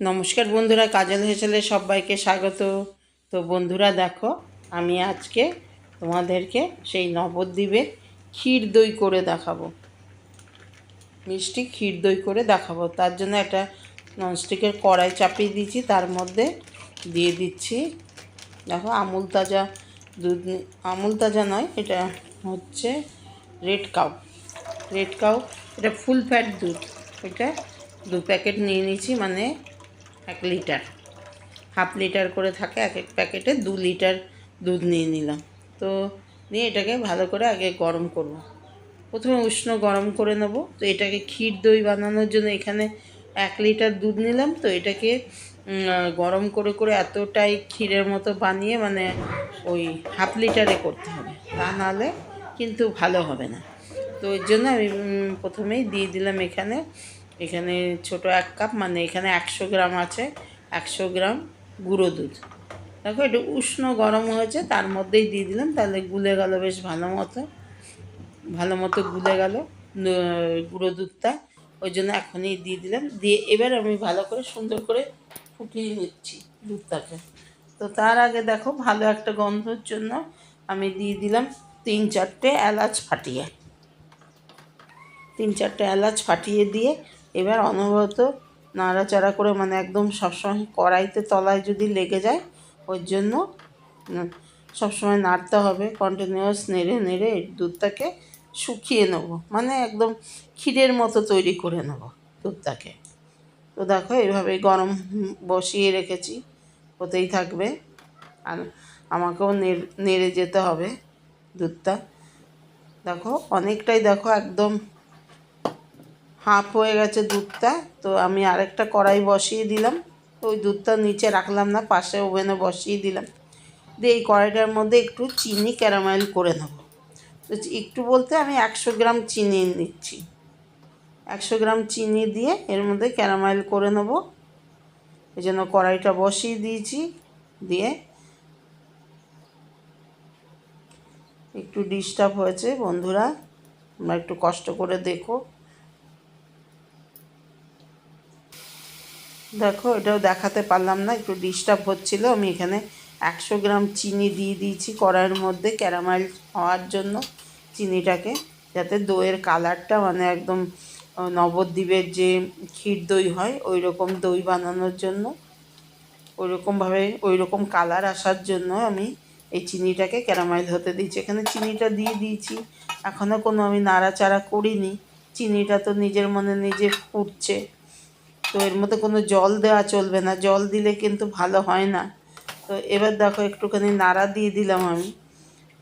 নমস্কার বন্ধুরা, কাজল হেসেলে সবাইকে স্বাগত। তো বন্ধুরা, দেখো, আমি আজকে তোমাদেরকে সেই নবদ্বীপের ক্ষীর দই করে দেখাবো। মিষ্টি ক্ষীর দই করে দেখাবো। তার জন্য একটা ননস্টিকের কড়াই চাপিয়ে দিয়েছি, তার মধ্যে দিয়ে দিচ্ছি। দেখো, আমুল তাজা দুধ আমুল তাজা নয়, এটা হচ্ছে রেড কাউ। রেড কাউ, এটা ফুল ফ্যাট দুধ। এটা দু প্যাকেট নিয়ে নিয়েছি মানে এক লিটার। হাফ লিটার করে থাকে, এক এক প্যাকেটে দু লিটার দুধ নিয়ে নিলাম। তো নিয়ে এটাকে ভালো করে আগে গরম করব। প্রথমে উষ্ণ গরম করে নেব। তো এটাকে ক্ষীর দই বানানোর জন্য এখানে এক লিটার দুধ নিলাম। তো এটাকে গরম করে করে এতটাই ক্ষীরের মতো বানিয়ে মানে ওই হাফ লিটারে করতে হবে। তা নাহলে কিন্তু ভালো হবে না। তো এর জন্য আমি প্রথমেই দিয়ে দিলাম এখানে এখানে ছোট এক কাপ মানে এখানে একশো গ্রাম আছে, একশো গ্রাম গুঁড়ো দুধ। দেখো, একটু উষ্ণ গরম হয়েছে, তার মধ্যেই দিয়ে দিলাম, তাহলে গুলে গেল, বেশ ভালো মতো ভালো মতো গুলে গেল গুঁড়ো দুধটা। ওই জন্য এখনই দিয়ে দিলাম, দিয়ে এবার আমি ভালো করে সুন্দর করে ফুটিয়ে নিচ্ছি দুধটাকে। তো তার আগে দেখো, ভালো একটা গন্ধর জন্য আমি দিয়ে দিলাম তিন চারটে এলাচ ফাটিয়ে। তিন চারটে এলাচ ফাটিয়ে দিয়ে এবার অনবরত নাড়াচাড়া করে মানে একদম সবসময় কড়াইতে তলায় যদি লেগে যায়, ওর জন্য সবসময় নাড়তে হবে কন্টিনিউয়াস নেড়ে নেড়ে দুধটাকে শুকিয়ে নেব। মানে একদম ক্ষীরের মতো তৈরি করে নেব দুধটাকে। তো দেখো এইভাবে গরম বসিয়ে রেখেছি, হতেই থাকবে। আর আমাকেও নেড়ে যেতে হবে দুধটা। দেখো অনেকটাই দেখো একদম হাফ হয়ে গেছে দুধটা, তো আমি আরেকটা কড়াই বসিয়ে দিলাম। ওই দুধটা নিচে রাখলাম না, পাশে ওভেনে বসিয়ে দিলাম। দিয়ে এই কড়াইটার মধ্যে একটু চিনি ক্যারামেল করে নেব। একটু বলতে আমি একশো গ্রাম চিনি নিচ্ছি। একশো গ্রাম চিনি দিয়ে এর মধ্যে ক্যারামেল করে নেব। এই জন্য কড়াইটা বসিয়ে দিয়েছি। দিয়ে একটু ডিস্টার্ব হয়েছে, বন্ধুরা, তোমরা একটু কষ্ট করে দেখো। দেখো, এটাও দেখাতে পারলাম না, একটু ডিস্টার্ব হচ্ছিল। আমি এখানে একশো গ্রাম চিনি দিয়ে দিয়েছি কড়াইয়ের মধ্যে ক্যারামেল হওয়ার জন্য চিনিটাকে, যাতে দইয়ের কালারটা মানে একদম নবদ্বীপের যে ক্ষীর দই হয় ওই রকম দই বানানোর জন্য ওই রকমভাবে ওই রকম কালার আসার জন্য আমি এই চিনিটাকে ক্যারামাইল হতে দিয়েছি। এখানে চিনিটা দিয়ে দিয়েছি এখনও কোনো আমি নাড়াচাড়া করিনি। চিনিটা তো নিজের মনে নিজে ফুটছে। তো এর মধ্যে কোনো জল দেওয়া চলবে না। জল দিলে কিন্তু ভালো হয় না। তো এবার দেখো একটুখানি নাড়া দিয়ে দিলাম আমি।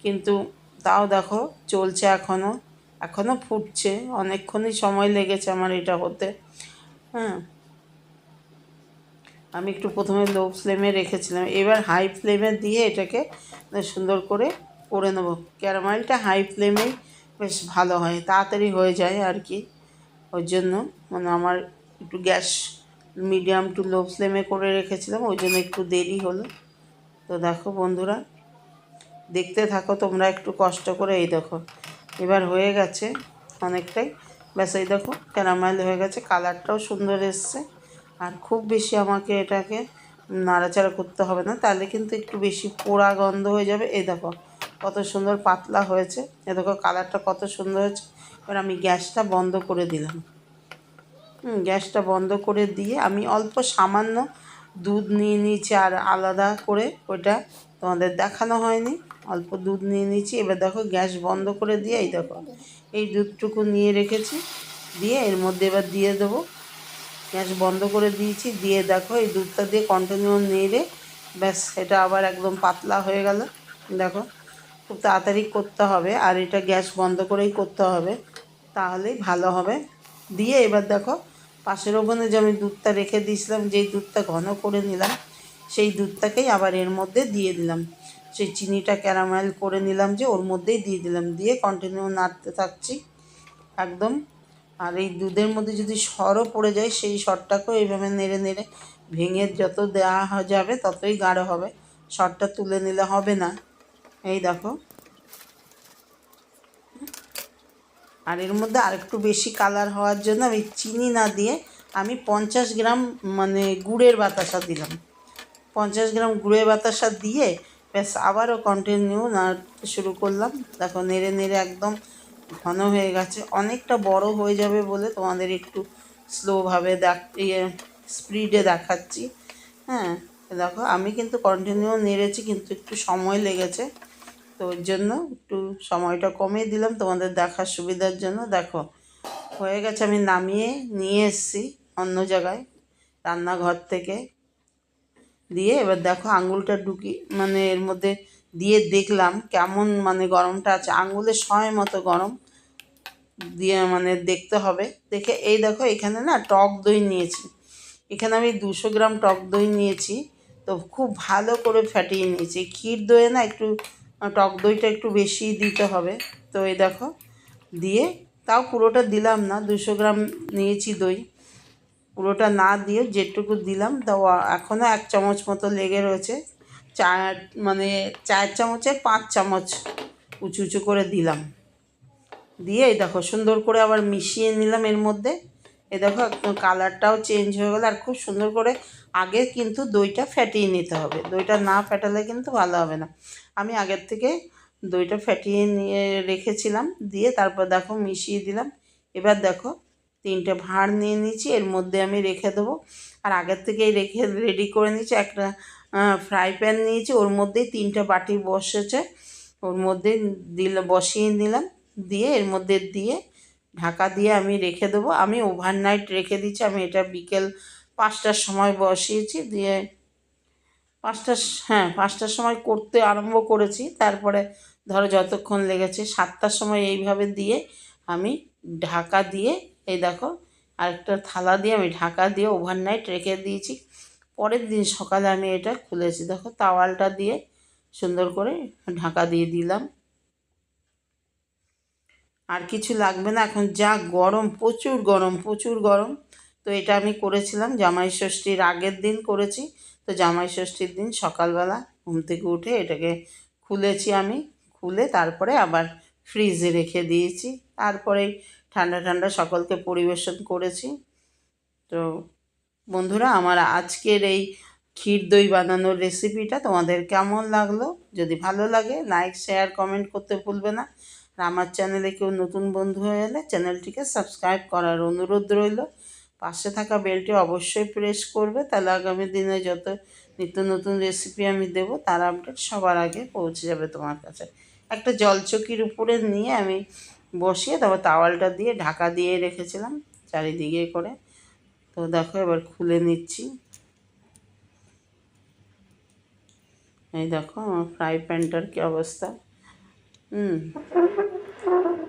কিন্তু তাও দেখো চলছে এখনও এখনও ফুটছে। অনেকক্ষণই সময় লেগেছে আমার এটা হতে। হ্যাঁ। আমি একটু প্রথমে লো ফ্লেমে রেখেছিলাম। এবার হাই ফ্লেমে দিয়ে এটাকে সুন্দর করে করে নেব। ক্যারামেলটা হাই ফ্লেমেই বেশ ভালো হয়। তাড়াতাড়ি হয়ে যায় আর কি। ওই জন্য মানে আমার একটু গ্যাস মিডিয়াম টু লো ফ্লেমে করে রেখেছিলাম, ওই জন্য একটু দেরি হলো। তো দেখো বন্ধুরা, দেখতে থাকো, তোমরা একটু কষ্ট করে এই দেখো। এবার হয়ে গেছে অনেকটাই ব্যাস, এই দেখো, ক্যারামেল হয়ে গেছে, কালারটাও সুন্দর এসছে। আর খুব বেশি আমাকে এটাকে নাড়াচাড়া করতে হবে না, তাহলে কিন্তু একটু বেশি পোড়া গন্ধ হয়ে যাবে। এই দেখো, কত সুন্দর পাতলা হয়েছে। এ দেখো, কালারটা কত সুন্দর হয়েছে। এবার আমি গ্যাসটা বন্ধ করে দিলাম। গ্যাসটা বন্ধ করে দিয়ে আমি অল্প সামান্য দুধ নিয়ে নিয়েছি আর আলাদা করে ওটা তোমাদের দেখানো হয়নি। অল্প দুধ নিয়ে নিয়েছি। এবার দেখো গ্যাস বন্ধ করে দিয়ে এই দেখো এই দুধটুকু নিয়ে রেখেছি। দিয়ে এর মধ্যে এবার দিয়ে দেবো। গ্যাস বন্ধ করে দিয়েছি। দিয়ে দেখো এই দুধটা দিয়ে কন্টিনিউ নেড়ে ব্যাস, এটা আবার একদম পাতলা হয়ে গেল। দেখো খুব তাড়াতাড়ি করতে হবে আর এটা গ্যাস বন্ধ করেই করতে হবে। তাহলেই ভালো হবে। দিয়ে এবার দেখো পাশের ওভেনে যে আমি দুধটা রেখে দিয়েছিলাম, যেই দুধটা ঘন করে নিলাম, সেই দুধটাকেই আবার এর মধ্যে দিয়ে দিলাম। সেই চিনিটা ক্যারামেল করে নিলাম যে ওর মধ্যেই দিয়ে দিলাম। দিয়ে কন্টিনিউ নাড়তে থাকছি একদম। আর এই দুধের মধ্যে যদি সরও পড়ে যায়, সেই সরটাকেও এইভাবে নেড়ে নেড়ে ভেঙে যত দেওয়া যাবে ততই গাঢ় হবে। সরটা তুলে নিলে হবে না। এই দেখো। আর এর মধ্যে আরেকটু বেশি কালার হওয়ার জন্য আমি চিনি না দিয়ে আমি পঞ্চাশ গ্রাম মানে গুড়ের বাতাসা দিলাম। পঞ্চাশ গ্রাম গুড়ের বাতাসা দিয়ে ব্যাস আবারও কন্টিনিউ নাড়তে শুরু করলাম। দেখো নেড়ে নেড়ে একদম ঘন হয়ে গেছে। অনেকটা বড় হয়ে যাবে বলে তোমাদের একটু স্লোভাবে দেখ ইয়ে স্পিডে দেখাচ্ছি। হ্যাঁ দেখো আমি কিন্তু কন্টিনিউ নেড়েছি কিন্তু একটু সময় লেগেছে। তো ওর জন্য একটু সময়টা কমিয়ে দিলাম তোমাদের দেখার সুবিধার জন্য। দেখো, হয়ে গেছে, আমি নামিয়ে নিয়ে এসেছি অন্য জায়গায়, রান্নাঘর থেকে। দিয়ে এবার দেখো, আঙুলটা ঢুকি মানে এর মধ্যে দিয়ে দেখলাম কেমন মানে গরমটা আছে। আঙুলের সময় মতো গরম দিয়ে মানে দেখতে হবে। দেখে এই দেখো, এখানে না টক দই নিয়েছি। এখানে আমি দুশো গ্রাম টক দই নিয়েছি। তো খুব ভালো করে ফাটিয়ে নিয়েছি। ক্ষীর দইয়ে না একটু টক দইটা একটু বেশি দিতে হবে। তো এই দেখো, দিয়ে তাও পুরোটা দিলাম না, দুশো গ্রাম নিয়েছি দই। পুরোটা না দিয়ে যেটুকু দিলাম, তাও এখনও এক চামচ মতো লেগে রয়েছে। চা মানে চার চামচের পাঁচ চামচ উঁচু উঁচু করে দিলাম। দিয়ে এই দেখো, সুন্দর করে আবার মিশিয়ে নিলাম এর মধ্যে। এ দেখো, কালারটাও চেঞ্জ হয়ে গেলো। আর খুব সুন্দর করে আগে কিন্তু দইটা ফ্যাটিয়ে নিতে হবে। দইটা না ফ্যাটালে কিন্তু ভালো হবে না। আমি আগের থেকে দইটা ফেটিয়ে নিয়ে রেখেছিলাম, দিয়ে তারপর দেখো মিশিয়ে দিলাম। এবার দেখো তিনটে ভাঁড় নিয়ে নিয়েছি, এর মধ্যে আমি রেখে দেবো। আর আগের থেকেই রেখে রেডি করে নিয়েছি। একটা ফ্রাই প্যান নিয়েছি, ওর মধ্যেই তিনটে বাটি বসেছে। ওর মধ্যে দিল, বসিয়ে নিলাম। দিয়ে এর মধ্যে দিয়ে ঢাকা দিয়ে আমি রেখে দেবো। আমি ওভারনাইট রেখে দিচ্ছি আমি এটা বিকেল পাঁচটার সময় বসিয়েছি। দিয়ে পাঁচটার হ্যাঁ পাঁচটার সময় করতে আরম্ভ করেছি। তারপরে ধরো যতক্ষণ লেগেছে সাতটার সময় এইভাবে দিয়ে আমি ঢাকা দিয়ে, এই দেখো, আরেকটা থালা দিয়ে আমি ঢাকা দিয়ে ওভারনাইট রেখে দিয়েছি। পরের দিন সকালে আমি এটা খুলেছি। দেখো তাওয়ালটা দিয়ে সুন্দর করে ঢাকা দিয়ে দিলাম। আর কিছু লাগবে না, এখন যা গরম, প্রচুর গরম প্রচুর গরম। তো এটা আমি করেছিলাম, জামাই ষষ্ঠীর আগের দিন করেছি। তো জামাই ষষ্ঠীর দিন সকালবেলা ঘুম থেকে উঠে এটাকে খুলেছি আমি, খুলে তারপরে আবার ফ্রিজে রেখে দিয়েছি। তারপরে ঠান্ডা ঠান্ডা সকলকে পরিবেশন করেছি। তো বন্ধুরা, আমার আজকের এই ক্ষীর দই বানানোর রেসিপিটা তোমাদের কেমন লাগল? যদি ভালো লাগে লাইক শেয়ার কমেন্ট করতে ভুলবে না। আর আমার চ্যানেলে কেউ নতুন বন্ধু হয়ে এলে চ্যানেলটিকে সাবস্ক্রাইব করার অনুরোধ রইল। পাশে থাকা বেলটি অবশ্যই প্রেস করবে। তাহলে আগামী দিনে যত নিত্য নতুন রেসিপি আমি দেব, তার আপডেট সবার আগে পৌঁছে যাবে তোমার কাছে। একটা জলচকির উপরে নিয়ে আমি বসিয়ে তারপর তাওয়ালটা দিয়ে ঢাকা দিয়ে রেখেছিলাম চারিদিকে করে। তো দেখো এবার খুলে নিচ্ছি। এই দেখো আমার ফ্রাই প্যানটার কী অবস্থা। হুম।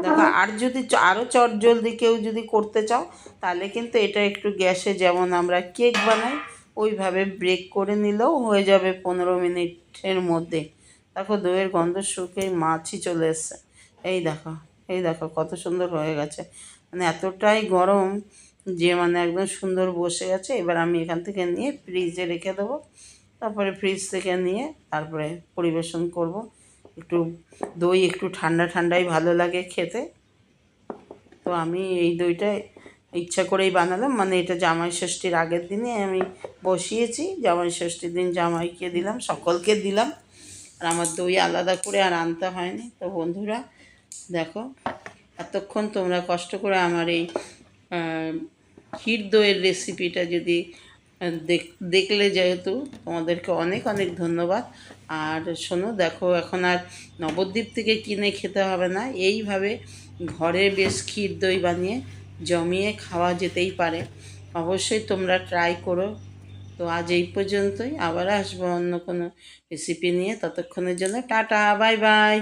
দেখো আর যদি আরও চট জলদি কেউ যদি করতে চাও তাহলে কিন্তু এটা একটু গ্যাসে যেমন আমরা কেক বানাই ওইভাবে ব্রেক করে নিলেও হয়ে যাবে পনেরো মিনিটের মধ্যে। দেখো দইয়ের গন্ধ শুকে মাছি চলে এসছে। এই দেখো এই দেখো কত সুন্দর হয়ে গেছে। মানে এতটাই গরম যে মানে একদম সুন্দর বসে গেছে এবার আমি এখান থেকে নিয়ে ফ্রিজে রেখে দেবো। তারপরে ফ্রিজ থেকে নিয়ে তারপরে পরিবেশন করব। একটু দই একটু ঠান্ডা ঠান্ডাই ভালো লাগে খেতে। তো আমি এই দইটা ইচ্ছা করেই বানালাম। মানে এটা জামাই ষষ্ঠীর আগের দিনে আমি বসিয়েছি। জামাই ষষ্ঠীর দিন জামাইকে দিলাম, সকলকে দিলাম। আর আমার দই আলাদা করে আর আনতে হয়নি। তো বন্ধুরা, দেখো, এতক্ষণ তোমরা কষ্ট করে আমার এই ক্ষীর দইয়ের রেসিপিটা যদি দেখলে যেহেতু তোমাদেরকে অনেক অনেক ধন্যবাদ। আর শোনো, দেখো এখন আর নবদ্বীপ থেকে কিনে খেতে হবে না। এইভাবে ঘরে বেশ ক্ষীর দই বানিয়ে জমিয়ে খাওয়া যেতেই পারে। অবশ্যই তোমরা ট্রাই করো। তো আজ এই পর্যন্তই। আবার আসব অন্য কোনো রেসিপি নিয়ে। ততক্ষণের জন্য টাটা বাই বাই